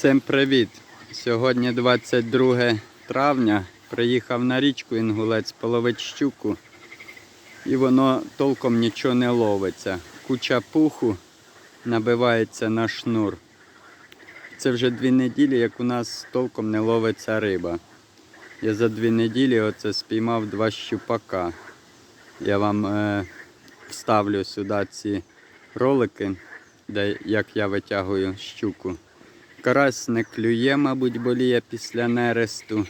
Всім привіт! Сьогодні 22 травня. Приїхав на річку Інгулець половить щуку. І воно толком нічого не ловиться. Куча пуху набивається на шнур. Це вже дві неділі, як у нас толком не ловиться риба. Я за дві неділі оце спіймав два щупака. Я вам е, вставлю сюди ці ролики, де як я витягую щуку. Карась не клює, мабуть, боліє після нересту.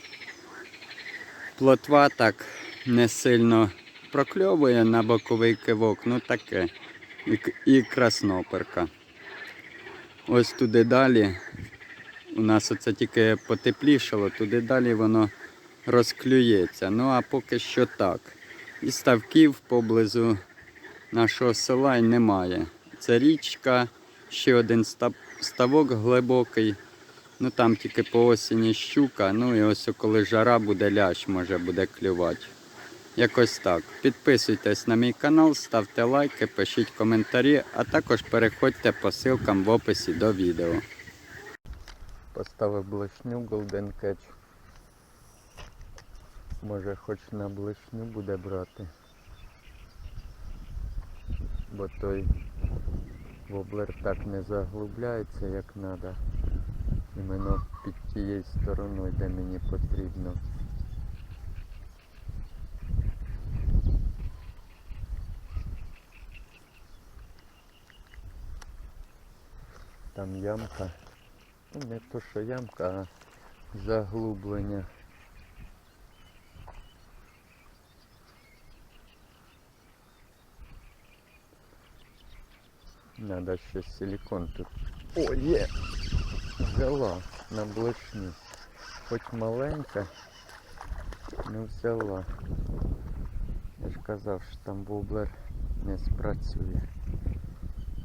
Плотва так не сильно прокльовує на боковий кивок, ну таке. І, і красноперка. Ось туди далі. У нас оце тільки потеплішало, туди далі воно розклюється. Ну а поки що так. І ставків поблизу нашого села й немає. Це річка, ще один став- ставок глибокий. Ну там тільки по осені щука. Ну і ось коли жара буде лящ, може буде клювати. Якось так. Підписуйтесь на мій канал, ставте лайки, пишіть коментарі, а також переходьте по ссылкам в описі до відео. Поставив блишню Golden Catch. Може хоч на блишню буде брати. Бо той воблер так не заглубляється як треба. Іменно під тією стороною, де мені потрібно. Там ямка. Ну, не то, що ямка, а заглублення. Надо ще силикон тут. О, є! Взяла на блишню. Хоч маленька, не взяла. Я ж казав, що там воблер не спрацює.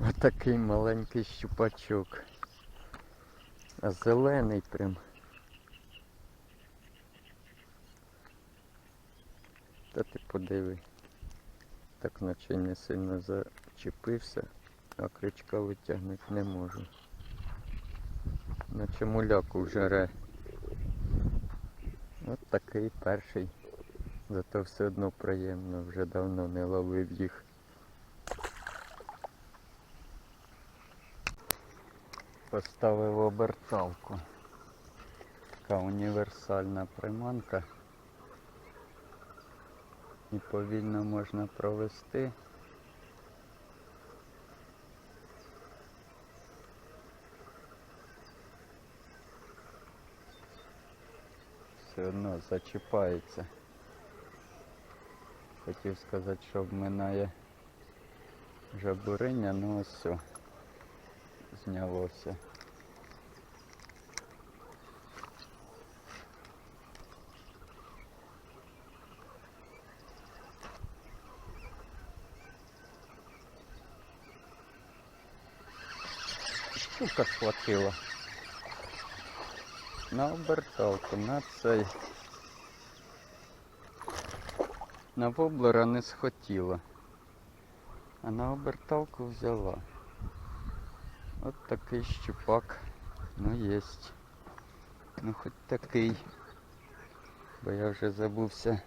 Отакий маленький щупачок. А зелений прям. Та ти подиви. Так наче не сильно зачепився, а крючка витягнути не можу. Наче муляку жере. От такий перший. Зато все одно приємно, вже давно не ловив їх. Поставив оберталку. Така універсальна приманка. І повільно можна провести. Все одно зачіпається. Хотів сказати, що обминає жабуриня, ну ось все. Знялося. Штука схватила. На оберталку, на цей. На воблера не схотіла. А на оберталку взяла. От такий щупак. Ну єсть. Ну хоч такий. Бо я вже забувся,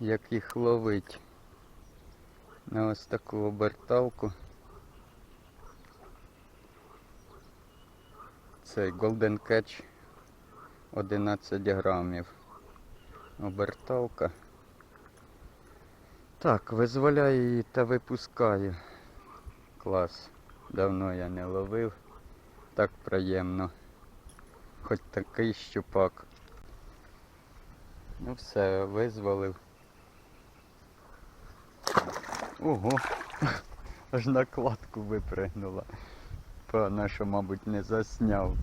як їх ловить. На ось таку оберталку. Цей Golden Catch 11 грамів. Оберталка. Так, визволяю її та випускаю. Клас. Давно я не ловив. Так приємно. Хоч такий щупак. Ну все, визволив. Ого! Аж на кладку випригнула. Певно, що, мабуть, не засняв.